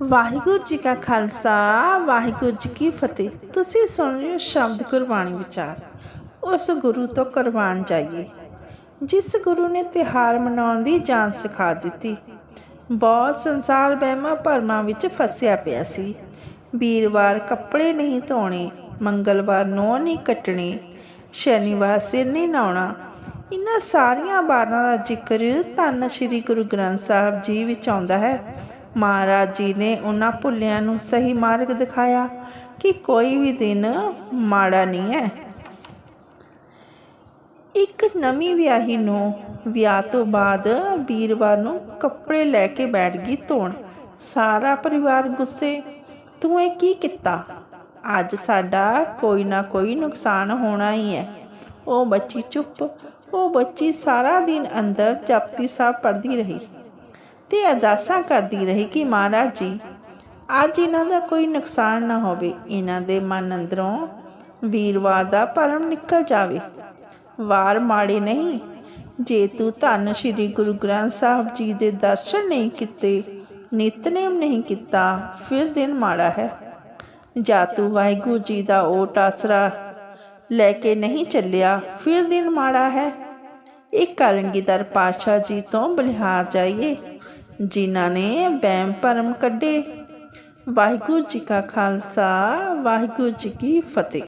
ਵਾਹਿਗੁਰੂ ਜੀ ਕਾ ਖਾਲਸਾ, ਵਾਹਿਗੁਰੂ ਜੀ ਕੀ ਫਤਿਹ। ਤੁਸੀਂ ਸੁਣ ਰਹੇ ਹੋ ਸ਼ਬਦ ਗੁਰਬਾਣੀ ਵਿਚਾਰ। ਉਸ ਗੁਰੂ ਤੋਂ ਕੁਰਬਾਨ ਜਾਈਏ। ਜਿਸ ਗੁਰੂ ਨੇ ਤਿਹਾਰ ਮਨਾਉਣ ਦੀ ਜਾਨ ਸਿਖਾ ਦਿੱਤੀ, ਬਹੁਤ ਸੰਸਾਰ ਵਹਿਮਾਂ ਭਰਮਾਂ ਵਿੱਚ ਫਸਿਆ ਪਿਆ ਸੀ। ਵੀਰਵਾਰ ਕੱਪੜੇ ਨਹੀਂ ਧੋਣੇ, ਮੰਗਲਵਾਰ ਨੋਹ ਨਹੀਂ ਕੱਟਣੇ, ਸ਼ਨੀਵਾਰ ਸਿਰ ਨਹੀਂ ਨਹਾਉਣਾ, ਇਹਨਾਂ ਸਾਰੀਆਂ ਵਾਰਾਂ ਦਾ ਜ਼ਿਕਰ ਧੰਨ ਸ਼੍ਰੀ ਗੁਰੂ ਗ੍ਰੰਥ ਸਾਹਿਬ ਜੀ ਵਿੱਚ ਆਉਂਦਾ ਹੈ। ਮਹਾਰਾਜ ਜੀ ਨੇ ਉਹਨਾਂ ਭੁੱਲਿਆਂ ਨੂੰ ਸਹੀ ਮਾਰਗ ਦਿਖਾਇਆ ਕਿ ਕੋਈ ਵੀ ਦਿਨ ਮਾੜਾ ਨਹੀਂ ਹੈ। ਇੱਕ ਨਵੀਂ ਵਿਆਹੀ ਨੂੰ ਵਿਆਹ ਤੋਂ ਬਾਅਦ ਵੀਰਵਾਰ ਨੂੰ ਕੱਪੜੇ ਲੈ ਕੇ ਬੈਠ ਗਈ ਧੋਣ। ਸਾਰਾ ਪਰਿਵਾਰ ਗੁੱਸੇ, ਤੂੰ ਇਹ ਕੀ ਕੀਤਾ? ਅੱਜ ਸਾਡਾ ਕੋਈ ਨਾ ਕੋਈ ਨੁਕਸਾਨ ਹੋਣਾ ਹੀ ਹੈ। ਉਹ ਬੱਚੀ ਚੁੱਪ, ਉਹ ਬੱਚੀ ਸਾਰਾ ਦਿਨ ਅੰਦਰ ਜਪਤੀ ਸਾਹਿਬ ਪੜ੍ਹਦੀ ਰਹੀ। ਤੇ ਅਰਦਾਸਾਂ ਕਰਦੀ ਰਹੀ ਕਿ ਮਹਾਰਾਜ ਜੀ, ਅੱਜ ਇਹਨਾਂ ਦਾ ਕੋਈ ਨੁਕਸਾਨ ਨਾ ਹੋਵੇ, ਇਹਨਾਂ ਦੇ ਮਨ ਅੰਦਰੋਂ ਵੀਰਵਾਰ ਦਾ ਭਰਮ ਨਿਕਲ ਜਾਵੇ। ਵਾਰ ਮਾੜੇ ਨਹੀਂ, ਜੇ ਤੂੰ ਧੰਨ ਸ਼੍ਰੀ ਗੁਰੂ ਗ੍ਰੰਥ ਸਾਹਿਬ ਜੀ ਦੇ ਦਰਸ਼ਨ ਨਹੀਂ ਕੀਤੇ, ਨਿਤਨੇਮ ਨਹੀਂ ਕੀਤਾ, ਫਿਰ ਦਿਨ ਮਾੜਾ ਹੈ। ਜਾਂ ਤੂੰ ਵਾਹਿਗੁਰੂ ਜੀ ਦਾ ਓਟ ਆਸਰਾ ਲੈ ਕੇ ਨਹੀਂ ਚੱਲਿਆ, ਫਿਰ ਦਿਨ ਮਾੜਾ ਹੈ। ਇਹ ਕਲੰਗੀਧਰ ਪਾਤਸ਼ਾਹ ਜੀ ਤੋਂ ਬਲਿਹਾਰ ਜਾਈਏ। ਜਿਨ੍ਹਾਂ ਨੇ ਵਹਿਮ ਭਰਮ ਕੱਢੇ। ਵਾਹਿਗੁਰੂ ਜੀ ਕਾ ਖਾਲਸਾ ਵਾਹਿਗੁਰੂ ਜੀ ਕੀ ਫਤਿਹ।